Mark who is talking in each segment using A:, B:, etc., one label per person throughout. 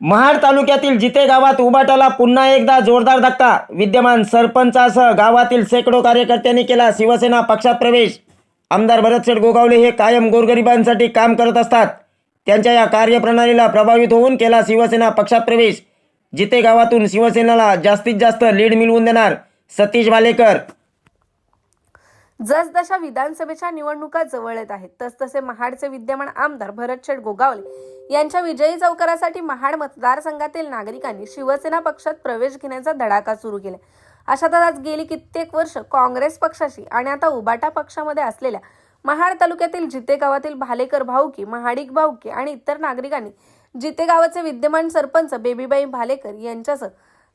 A: महाड तालुक्यातील जिते गावात उबाटाला पुन्हा एकदा जोरदार धक्का. विद्यमान सरपंचासह गावातील शेकडो कार्यकर्त्यांनी केला. शिवसेना पक्षात प्रवेश. आमदार भरतशेठ गोगावले हे कायम गोरगरिबांसाठी काम करत असतात. त्यांच्या या कार्यप्रणालीला प्रभावित होऊन केला शिवसेना पक्षात प्रवेश. जिते गावातून शिवसेनेला जास्तीत जास्त लीड मिळवून देणार सतीश भालेकर.
B: जसजशा विधानसभेच्या निवडणुका जवळ येत आहेत तसतसे महाडचे विद्यमान आमदार भरतशेठ गोगावले यांच्या विजयी चौकारासाठी महाड मतदारसंघातील नागरिकांनी शिवसेना पक्षात प्रवेश घेण्याचा धडाका सुरू केला. अशातच आज गेली कित्येक वर्ष काँग्रेस पक्षाशी आणि आता उबाटा पक्षामध्ये असलेल्या महाड तालुक्यातील जिते गावातील भालेकर भाऊकी महाडिक भाऊकी आणि इतर नागरिकांनी जिते गावाचे विद्यमान सरपंच बेबीबाई भालेकर यांच्यासह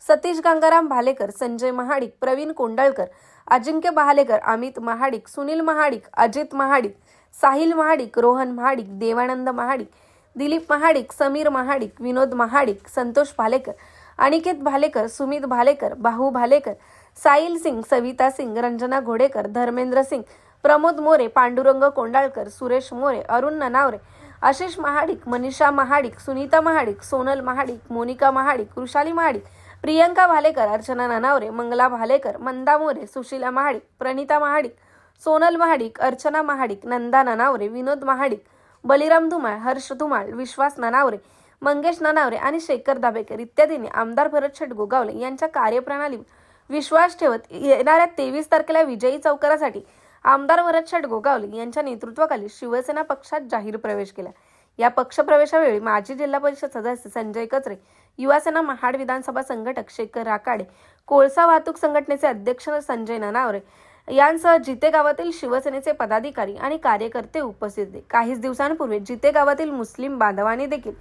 B: सतीश गंगाराम भालेकर संजय महाडिक प्रवीण कोंडळकर अजिंक्य बहालेकर अमित महाडिक सुनील महाडिक अजित महाडिक साहिल महाडिक रोहन महाडिक देवानंद महाडिक दिलीप महाडिक समीर महाडिक विनोद महाडिक संतोष भालेकर अनिकेत भालेकर सुमित भालेकर बाहू भालेकर साहिल सिंग सविता सिंग रंजना घोडेकर धर्मेंद्र सिंग प्रमोद मोरे पांडुरंग कोंडाळकर सुरेश मोरे अरुण ननावरे आशिष महाडिक मनीषा महाडिक सुनीता महाडिक सोनल महाडिक मोनिका महाडिक वृषाली महाडिक प्रियंका भालेकर अर्चना ननावरे मंगला भालेकर मंदा मोरे सुशीला महाडिक प्रणिता महाडिक सोनल महाडिक अर्चना महाडिक नंदा ननावरे विनोद महाडिक बलिराम धुमाळ हर्ष धुमाळ विश्वास ननावरे मंगेश ननावरे आणि शेखर दाभेकर इत्यादींनी आमदार भरतशेठ गोगावले यांच्या कार्यप्रणालीवर विश्वास ठेवत येणाऱ्या तेवीस तारखेला विजयी चौकारासाठी आमदार भरतशेठ गोगावले यांच्या नेतृत्वाखाली शिवसेना पक्षात जाहीर प्रवेश केला. या पक्षप्रवेशावेळी माजी जिल्हा परिषद सदस्य संजय कचरे युवासेना महाड विधानसभा संघटक शेखर राकाडे कोळसा वाहतूक संघटनेचे अध्यक्ष संजय ननावरे यांसह जिते गावातील शिवसेनेचे पदाधिकारी आणि कार्यकर्ते उपस्थित होते. काहीच दिवसांपूर्वी जिते गावातील मुस्लिम बांधवांनी देखील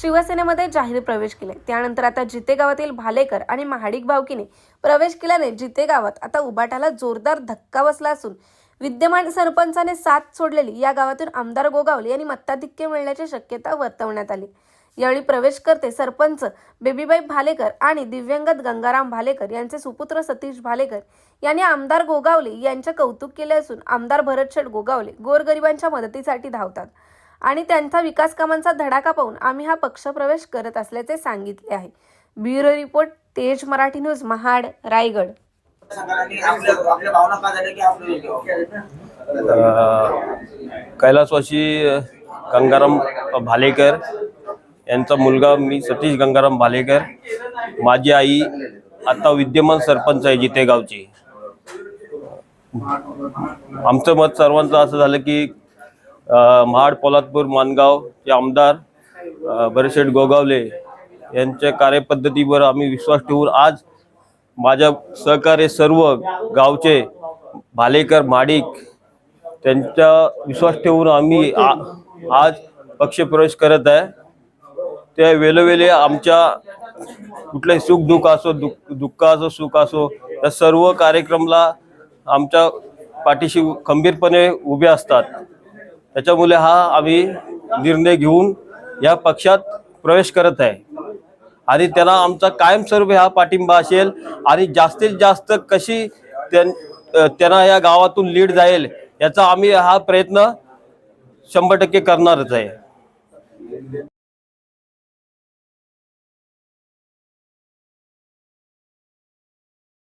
B: शिवसेनेमध्ये जाहीर प्रवेश केले. त्यानंतर आता जिते गावातील भालेकर आणि महाडिक भावकीने प्रवेश केल्याने जिते गावात आता उबाटाला जोरदार धक्का बसला असून विद्यमान सरपंचाने साथ सोडलेली या गावातून आमदार गोगावले यांनी मताधिक्य मिळण्याची शक्यता वर्तवण्यात आली. यावेळी प्रवेश करते सरपंच बेबीबाई भालेकर आणि दिव्यंगत गंगाराम भालेकर यांचे सुपुत्र सतीश भालेकर यांनी आमदार गोगावले यांचे कौतुक केले असून आमदार भरतशेठ गोगावले गोरगरिबांच्या मदतीसाठी धावतात आणि त्यांचा विकास कामांचा धडाका पाहून आम्ही हा पक्षप्रवेश करत असल्याचे सांगितले आहे. ब्युरो रिपोर्ट तेज मराठी न्यूज महाड रायगड.
C: कैलासवासी गंगाराम भालेकर यांचा मुलगा मी सतीश गंगाराम भालेकर. माझी आई आता विद्यमान सरपंच आहे जिथे गावची आमचं मत सर्वांचं असं झालं की महाड पोलादपूर मानगावचे आमदार बरेशेठ गोगावले यांच्या कार्यपद्धतीवर आम्ही विश्वास ठेवून आज माझ्या सहकार्य सर्व गावचे भालेकर माडिक त्यांचा विश्वास ठेवून आम्ही आ- आज पक्षप्रवेश करत आहे. त्या वेळोवेळी आमच्या कुठलंही सुख दुःख असो दुःख दुःख असो सुख असो या सर्व कार्यक्रमला आमच्या पाठीशी खंबीरपणे उभे असतात. त्याच्यामुळे हा आम्ही निर्णय घेऊन या पक्षात प्रवेश करत आहे. आणि त्यांना आमचा कायमस्वरूपी हा पाठिंबा असेल. आणि जास्तीत जास्त कशी त्यां- त्यांना या गावातून लीड जाईल याचा आम्ही हा प्रयत्न शंभर टक्के करणारच आहे.